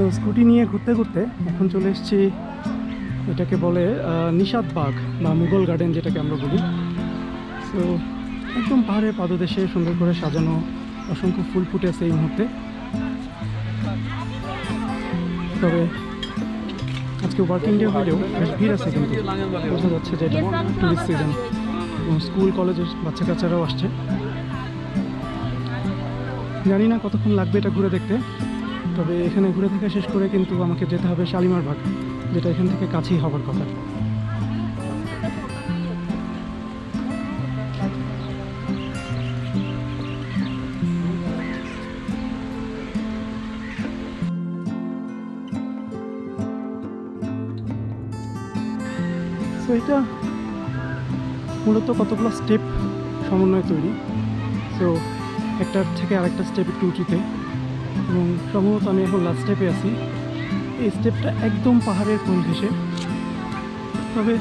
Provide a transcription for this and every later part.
So scooty নিয়ে ঘুরতে ঘুরতে এখন চলে এসেছি, এটাকে বলে নিষাদ বাগ বা মুঘল গার্ডেন যেটাকে আমরা বলি। তো একদম পাহাড়ের পাদদেশে সুন্দর করে সাজানো অসংখ্য ফুল ফুটে আছে এই মুহূর্তে। তবে আজকে ওয়ার্কিং ডে হলেও বেশ ভিড় আছে কিন্তু। বোঝা যাচ্ছে যে এটা টুরিস্ট সিজন এবং স্কুল কলেজের বাচ্চা কাচ্চারাও আসছে। জানি না কতক্ষণ লাগবে এটা ঘুরে দেখতে। তবে এখানে ঘুরে দেখা শেষ করে কিন্তু আমাকে যেতে হবে শালিমার বাগ, যেটা এখান থেকে কাছেই হবার কথা। এটা মূলত কতগুলো স্টেপ সমন্বয়ে তৈরি। সো একটার থেকে আরেকটা স্টেপ একটু উঁচুতে। এবং সম্ভবত আমি এখন লাস্ট স্টেপে আছি। এই স্টেপটা একদম পাহাড়ের কোল ঘেসে তবে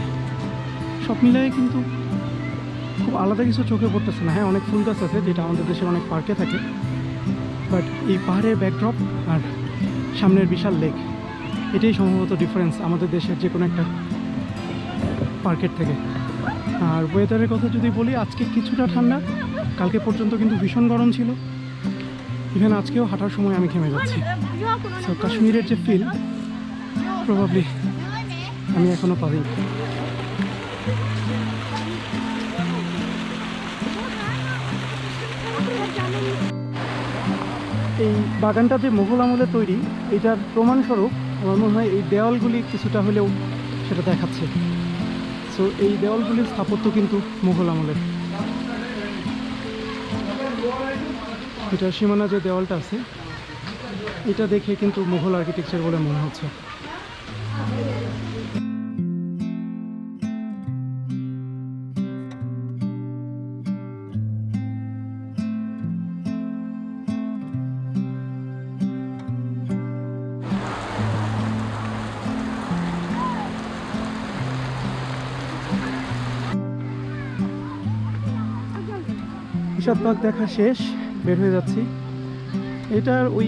সব মিলিয়ে কিন্তু খুব আলাদা কিছু চোখে পড়তেছে না। হ্যাঁ অনেক ফুল গাছ আছে যেটা আমাদের দেশের অনেক পার্কে থাকে। বাট এই পাহাড়ের ব্যাকড্রপ আর সামনের বিশাল লেক এটাই সম্ভবত ডিফারেন্স আমাদের দেশের যে কোনো একটা পার্কের থেকে। আর ওয়েদারের কথা যদি বলি, আজকে কিছুটা ঠান্ডা, কালকে পর্যন্ত কিন্তু ভীষণ গরম ছিল। ইভেন আজকেও হাঁটার সময় আমি ঘেমে যাচ্ছি। সো কাশ্মীরের যে ফিল প্রবাবলি আমি এখনও পাইনি এই বাগানটা যে মোগল আমলে তৈরি, এটার প্রমাণস্বরূপ আমার মনে হয় এই দেওয়ালগুলি কিছুটা হলেও সেটা দেখাচ্ছে। সো এই দেওয়ালগুলির স্থাপত্য কিন্তু মুঘল আমলের। এটার সীমানা যে দেওয়ালটা আছে, এটা দেখে কিন্তু মুঘল আর্কিটেকচার বলে মনে হচ্ছে। নিষাদবাগ দেখা শেষ। বের হয়ে যাচ্ছি। এটার ওই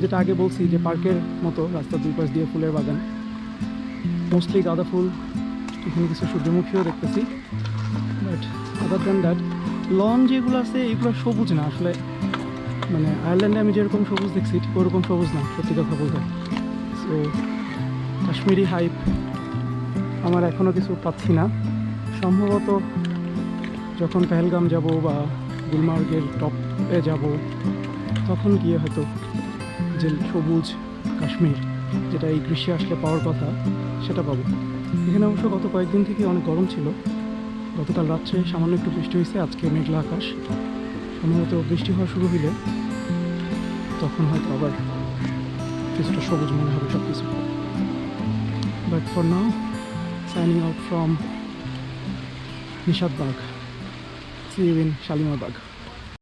যেটা আগে বলছি যে পার্কের মতো রাস্তার দুই পাশ দিয়ে ফুলের বাগান। মোস্টলি গাঁদা ফুল, এখানে কিছু সূর্যমুখীও দেখতেছি। But other than that lawn যেগুলো আছে, এগুলো সবুজ না। আসলে মানে আয়ারল্যান্ডে আমি যেরকম সবুজ দেখছি, ঠিক ওরকম সবুজ না, সত্যি কথা বলতে। সো কাশ্মীরি হাইপ আমার এখনও কিছু পাচ্ছি না। সম্ভবত যখন পেহেলগাম যাব বা গুলমার্গের টপে যাব, তখন গিয়ে হয়তো যে সবুজ কাশ্মীর, যেটা এই গ্রীষ্মে আসলে পাওয়ার কথা, সেটা পাবো। এখানে অবশ্য গত কয়েকদিন থেকে অনেক গরম ছিল। গতকাল রাত্রে সামান্য একটু বৃষ্টি হয়েছে, আজকে মেঘলা আকাশ। সম্ভবত বৃষ্টি হওয়া শুরু হইলে তখন হয়তো আবার কিছুটা সবুজ মনে হবে সব কিছু but for now signing out from Nishad Bagh See you in Shalimar Bagh.